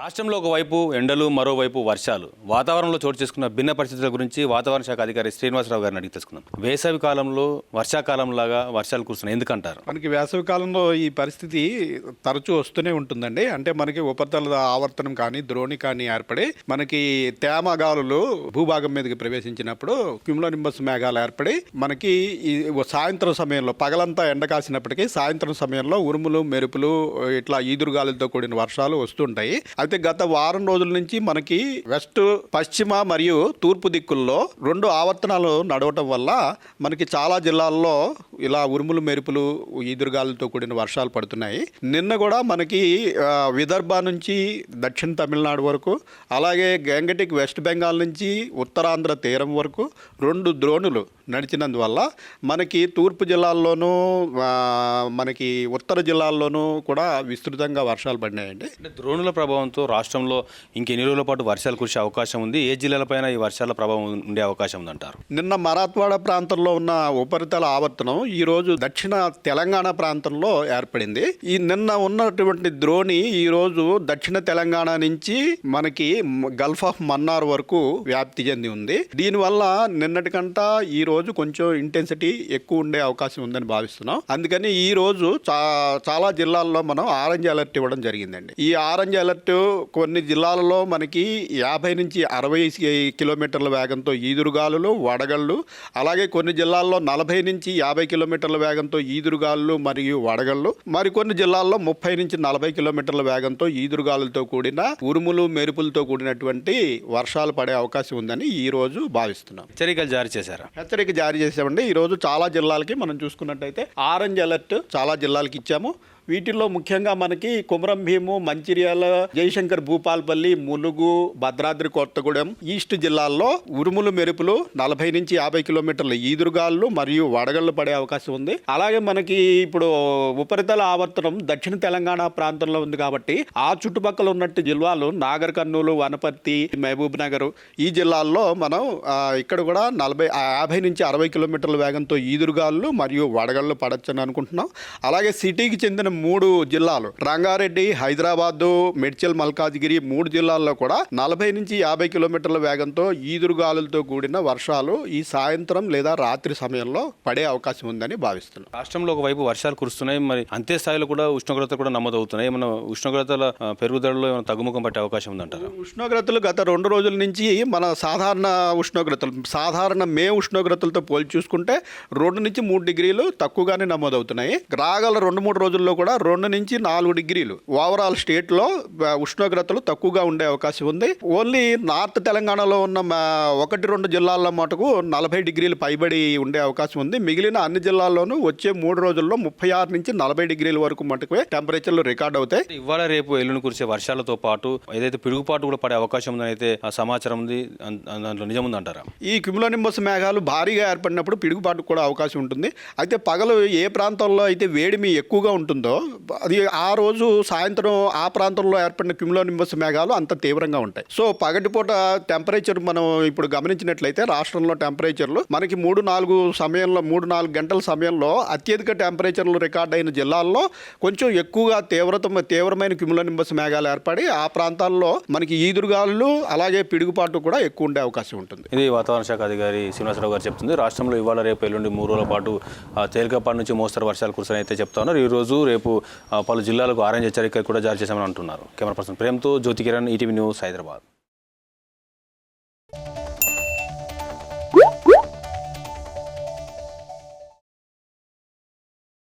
రాష్ట్రంలో ఒకవైపు ఎండలు మరోవైపు వర్షాలు. వాతావరణంలో చోటు చేసుకున్న భిన్న పరిస్థితుల గురించి వాతావరణ శాఖ అధికారి శ్రీనివాసరావు గారిని అడిగి తెలుసుకుందాం. వేసవి కాలంలో వర్షాకాలం లాగా వర్షాలు కురుస్తున్నాయి. ఎందుకంటారు? మనకి వేసవి కాలంలో ఈ పరిస్థితి తరచూ వస్తూనే ఉంటుందండి. అంటే మనకి ఉపరితల ఆవర్తనం కానీ ద్రోణి కానీ ఏర్పడి మనకి తేమ గాలులు భూభాగం మీదకి ప్రవేశించినప్పుడు క్యుములోనింబస్ మేఘాలు ఏర్పడి మనకి ఈ సాయంత్రం సమయంలో పగలంతా ఎండ కాసినప్పటికీ సాయంత్రం సమయంలో ఉరుములు మెరుపులు ఇట్లా ఈదురుగాలులతో కూడిన వర్షాలు వస్తుంటాయి అయితే గత వారం రోజుల నుంచి మనకి వెస్ట్ పశ్చిమ మరియు తూర్పు దిక్కుల్లో రెండు ఆవర్తనాలు నడవటం వల్ల మనకి చాలా జిల్లాల్లో ఇలా ఉరుములు మెరుపులు ఈదురుగాలతో కూడిన వర్షాలు పడుతున్నాయి. నిన్న కూడా మనకి విదర్భ నుంచి దక్షిణ తమిళనాడు వరకు అలాగే గంగటిక్ వెస్ట్ బెంగాల్ నుంచి ఉత్తరాంధ్ర తీరం వరకు రెండు ద్రోణులు నడిచినందువల్ల మనకి తూర్పు జిల్లాల్లోనూ మనకి ఉత్తర జిల్లాల్లోనూ కూడా విస్తృతంగా వర్షాలు పడినాయండి. అంటే ద్రోణుల ప్రభావంతో రాష్ట్రంలో ఇంకెన్ని రోజుల పాటు వర్షాలు కురిసే అవకాశం ఉంది. ఏ జిల్లాలపైన ఈ వర్షాల ప్రభావం ఉండే అవకాశం ఉందంటారు? నిన్న మరాఠ్వాడ ప్రాంతంలో ఉన్న ఉపరితల ఆవర్తనం ఈ రోజు దక్షిణ తెలంగాణ ప్రాంతంలో ఏర్పడింది. ఈ నిన్న ఉన్నటువంటి ద్రోణి ఈ రోజు దక్షిణ తెలంగాణ నుంచి మనకి గల్ఫ్ ఆఫ్ మన్నార్ వరకు వ్యాప్తి చెంది ఉంది. దీనివల్ల నిన్నటికంట ఈ రోజు కొంచెం ఇంటెన్సిటీ ఎక్కువ ఉండే అవకాశం ఉందని భావిస్తున్నాం. అందుకని ఈ రోజు చాలా జిల్లాల్లో మనం ఆరెంజ్ అలర్ట్ ఇవ్వడం జరిగిందండి. ఈ ఆరెంజ్ అలర్ట్ కొన్ని జిల్లాలలో మనకి యాభై నుంచి అరవై కిలోమీటర్ల వేగంతో ఈదురుగాలులు వడగళ్ళు అలాగే కొన్ని జిల్లాల్లో నలభై నుంచి యాభై కిలోమీటర్ల వేగంతో ఈదురుగాలులు మరియు వడగళ్ళు మరికొన్ని జిల్లాల్లో ముప్పై నుంచి నలభై కిలోమీటర్ల వేగంతో ఈదురుగాలులతో కూడిన ఉరుములు మెరుపులతో కూడినటువంటి వర్షాలు పడే అవకాశం ఉందని ఈ రోజు భావిస్తున్నాం. హెచ్చరికలు జారీ చేశారా? హెచ్చరిక జారీ చేసామండి ఈ రోజు చాలా జిల్లాలకి మనం చూసుకున్నట్టయితే ఆరెంజ్ అలర్ట్ చాలా జిల్లాలకి ఇచ్చాము. వీటిల్లో ముఖ్యంగా మనకి కుమరం భీము మంచిర్యాల జయశంకర్ భూపాల్పల్లి ములుగు భద్రాద్రి కొత్తగూడెం ఈస్ట్ జిల్లాల్లో ఉరుములు మెరుపులు నలభై నుంచి యాభై కిలోమీటర్ల ఈదురుగాళ్ళు మరియు వడగళ్ళు పడే అవకాశం ఉంది. అలాగే మనకి ఇప్పుడు ఉపరితల ఆవర్తనం దక్షిణ తెలంగాణ ప్రాంతంలో ఉంది కాబట్టి ఆ చుట్టుపక్కల ఉన్నట్టు జిల్లాలు నాగర్ కర్నూలు వనపర్తి మహబూబ్ నగర్ ఈ జిల్లాల్లో మనం ఇక్కడ కూడా నలభై యాభై నుంచి అరవై కిలోమీటర్ల వేగంతో ఈదురుగాళ్ళు మరియు వడగళ్ళు పడచ్చని అనుకుంటున్నాం. అలాగే సిటీకి చెందిన మూడు జిల్లాలు రంగారెడ్డి హైదరాబాద్ మెడ్చల్ మల్కాజ్గిరి మూడు జిల్లాల్లో కూడా నలభై నుంచి యాభై కిలోమీటర్ల వేగంతో ఈదురుగాలులతో కూడిన వర్షాలు ఈ సాయంత్రం లేదా రాత్రి సమయంలో పడే అవకాశం ఉందని భావిస్తున్నాం. రాష్ట్రంలో ఒకవైపు వర్షాలు కురుస్తున్నాయి మరి అంతే స్థాయిలో కూడా ఉష్ణోగ్రత కూడా నమోదవుతున్నాయి. ఏమైనా ఉష్ణోగ్రతల పెరుగుదలలో ఏమైనా తగ్గుముఖం పట్టే అవకాశం ఉందంటారా? ఉష్ణోగ్రతలు గత రెండు రోజుల నుంచి మన సాధారణ ఉష్ణోగ్రతలు సాధారణ మే ఉష్ణోగ్రతలతో పోల్చి చూసుకుంటే రెండు నుంచి మూడు డిగ్రీలు తక్కువగానే నమోదవుతున్నాయి. రాగల రెండు మూడు రోజుల్లో కూడా రెండు నుంచి నాలుగు డిగ్రీలు. ఓవరాల్ స్టేట్లో ఉష్ణోగ్రతలు తక్కువగా ఉండే అవకాశం ఉంది. ఓన్లీ నార్త్ తెలంగాణలో ఉన్న ఒకటి రెండు జిల్లాల్లో మటుకు నలభై డిగ్రీలు పైబడి ఉండే అవకాశం ఉంది. మిగిలిన అన్ని జిల్లాల్లోనూ వచ్చే మూడు రోజుల్లో ముప్పై ఆరు నుంచి నలభై డిగ్రీల వరకు మటుకు టెంపరేచర్లు రికార్డ్ అవుతాయి. ఇవాళ రేపు ఎల్లుండి కురిసే వర్షాలతో పాటు ఏదైతే పిడుగుపాటు కూడా పడే అవకాశం ఉందని అయితే ఆ సమాచారం ఉంది. దాంట్లో నిజం ఉందంటారా? ఈ క్యుములోనింబస్ మేఘాలు భారీగా ఏర్పడినప్పుడు పిడుగుపాటుకు కూడా అవకాశం ఉంటుంది. అయితే పగలు ఏ ప్రాంతంలో అయితే వేడిమి ఎక్కువగా ఉంటుందో అది ఆ రోజు సాయంత్రం ఆ ప్రాంతంలో ఏర్పడిన క్యుములోనింబస్ మేఘాలు అంత తీవ్రంగా ఉంటాయి. సో పగటిపూట టెంపరేచర్ మనం ఇప్పుడు గమనించినట్లయితే రాష్ట్రంలో టెంపరేచర్లు మనకి మూడు నాలుగు సమయంలో మూడు నాలుగు గంటల సమయంలో అత్యధిక టెంపరేచర్లు రికార్డ్ అయిన జిల్లాల్లో కొంచెం ఎక్కువగా తీవ్రత తీవ్రమైన క్యుములోనింబస్ మేఘాలు ఏర్పడి ఆ ప్రాంతాల్లో మనకి ఈదురుగాలు అలాగే పిడుగుపాటు కూడా ఎక్కువ ఉండే అవకాశం ఉంటుంది. ఇది వాతావరణ శాఖ అధికారి శ్రీనివాసరావు గారు చెప్తుంది. రాష్ట్రంలో ఇవాళ రేపు ఎల్లుండి మూడు రోజుల పాటు తేలికపాటి నుంచి మోస్తరు వర్షాలు కురుస్తాయని అయితే చెప్తా ఉన్నారు. ఈ రోజు రేపు రేపు పలు జిల్లాలకు ఆరెంజ్ హెచ్చరిక కూడా జారీ చేశామని అంటున్నారు. కెమెరా పర్సన్ ప్రేమ్తో జ్యోతి కిరణ్ ఈటీవీ న్యూస్ హైదరాబాద్.